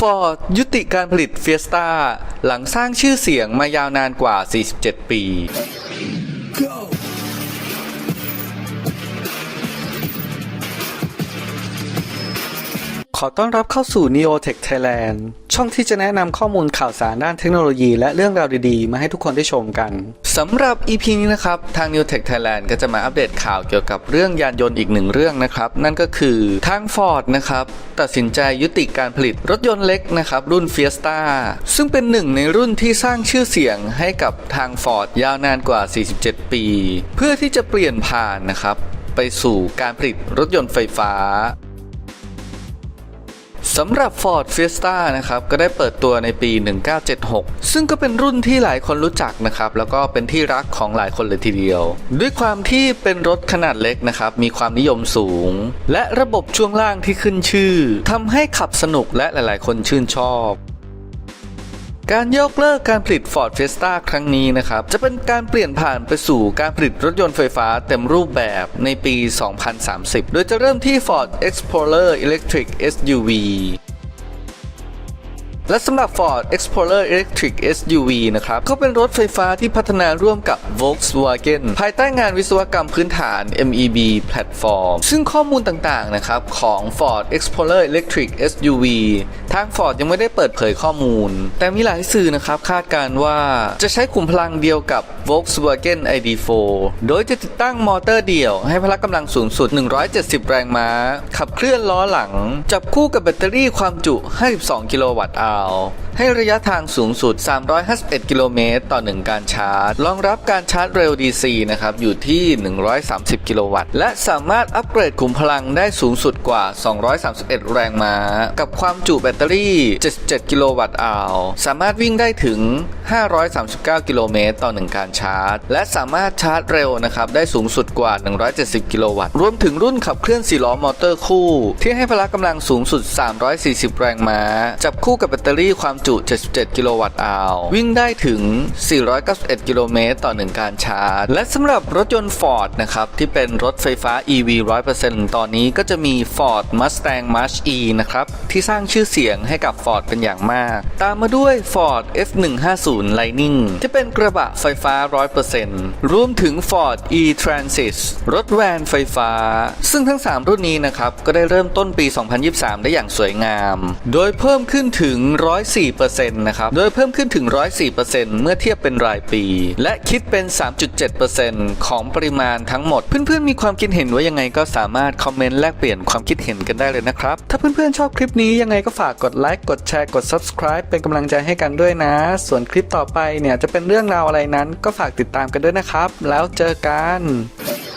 Ford ยุติการผลิต Fiesta หลังสร้างชื่อเสียงมายาวนานกว่า 47 ปี ขอต้อนรับเข้าสู่ Neotech Thailand ช่องที่จะแนะนำข้อมูลข่าวสารด้านเทคโนโลยีและเรื่องราวดีๆ มาให้ทุกคนได้ชมกันสำหรับ EP นี้นะครับ ทาง New Tech Thailand ก็จะมาอัปเดตข่าวเกี่ยวกับเรื่องยานยนต์อีกหนึ่งเรื่องนะครับ นั่นก็คือทาง Ford นะครับ ตัดสินใจยุติการผลิตรถยนต์เล็กนะครับ รุ่น Fiesta ซึ่งเป็นหนึ่งในรุ่นที่สร้างชื่อเสียงให้กับทาง Ford ยาวนานกว่า 47 ปี เพื่อที่จะเปลี่ยนผ่านนะครับไปสู่การผลิตรถยนต์ไฟฟ้า สำหรับ Ford Fiesta นะครับก็ได้เปิดตัวในปี 1976 ซึ่งก็เป็นรุ่นที่หลายคนรู้จักนะครับแล้วก็เป็นที่รักของหลายคนเลยทีเดียว ด้วยความที่เป็นรถขนาดเล็กนะครับมีความนิยมสูง และระบบช่วงล่างที่ขึ้นชื่อทำให้ขับสนุกและหลาย ๆ คนชื่นชอบ การยกเลิกการผลิต Ford Fiesta ครั้งนี้นะครับ จะเป็นการเปลี่ยนผ่านไปสู่การผลิตรถยนต์ไฟฟ้าเต็มรูปแบบในปี 2030 โดยจะเริ่มที่ Ford Explorer Electric SUV และสำหรับ Ford Explorer Electric SUV นะครับ ก็เป็นรถไฟฟ้าที่พัฒนาร่วมกับ Volkswagen ภายใต้งานวิศวกรรมพื้นฐาน MEB Platform ซึ่งข้อมูลต่าง ๆ นะครับของ Ford Explorer Electric SUV ทาง Ford ยังไม่ได้เปิดเผยข้อมูล แต่มีหลายสื่อนะครับคาดการณ์ว่าจะใช้ขุมพลังเดียวกับ Volkswagen ID4 โดยจะติดตั้งมอเตอร์เดี่ยวให้พละกำลังสูงสุด 170 แรงม้า ขับเคลื่อนล้อหลัง จับคู่กับแบตเตอรี่ความจุ 52 กิโลวัตต์อาว ให้ระยะทางสูงสุด 351 กิโลเมตร ต่อ 1 การชาร์จ รองรับการชาร์จเร็ว DC นะครับ อยู่ที่ 130 กิโลวัตต์ และสามารถอัปเกรดขุมพลังได้สูงสุดกว่า 231 แรงม้า กับความจุแบตเตอรี่ 77 กิโลวัตต์อาวสามารถวิ่งได้ถึง 539 กิโลเมตร ต่อ 1 การชาร์จ และสามารถชาร์จเร็วนะครับ ได้สูงสุดกว่า 170 กิโลวัตต์ รวมถึงรุ่นขับเคลื่อน4ล้อมอเตอร์คู่ ที่ให้พละกำลังสูงสุด 340 แรงม้า จับคู่กับแบตเตอรี่ตอรี่ความจุ 77 กิโลวัตต์อาววิ่งได้ถึง 491 กิโลเมตรต่อ 1 การชาร์จ และสำหรับรถยนต์ Ford นะครับ ที่เป็นรถไฟฟ้า EV 100%ตอนนี้ก็จะมี Ford Mustang Mach-E นะครับ ที่สร้างชื่อเสียงให้กับ Ford เป็นอย่างมาก ตามมาด้วย Ford F150 Lightning ที่เป็นกระบะไฟฟ้า 100%รวมถึง Ford E-Transit รถแวนไฟฟ้า ซึ่งทั้ง 3 รุ่นนี้นะครับ ก็ได้เริ่มต้นปี 2023 ได้อย่างสวยงาม โดยเพิ่มขึ้นถึง104%นะครับ โดยเพิ่มขึ้นถึง 104%เมื่อเทียบเป็นรายปี และคิดเป็น 3.7%ของปริมาณทั้งหมด เพื่อนๆ มีความคิดเห็นว่ายังไงก็สามารถคอมเมนต์แลกเปลี่ยนความคิดเห็นกันได้เลยนะครับ ถ้าเพื่อนๆ ชอบคลิปนี้ยังไงก็ฝากกดไลค์กดแชร์กด subscribe เป็นกำลังใจให้กันด้วยนะ ส่วนคลิปต่อไปเนี่ยจะเป็นเรื่องราวอะไรนั้นก็ฝากติดตามกันด้วยนะครับ แล้วเจอกัน go.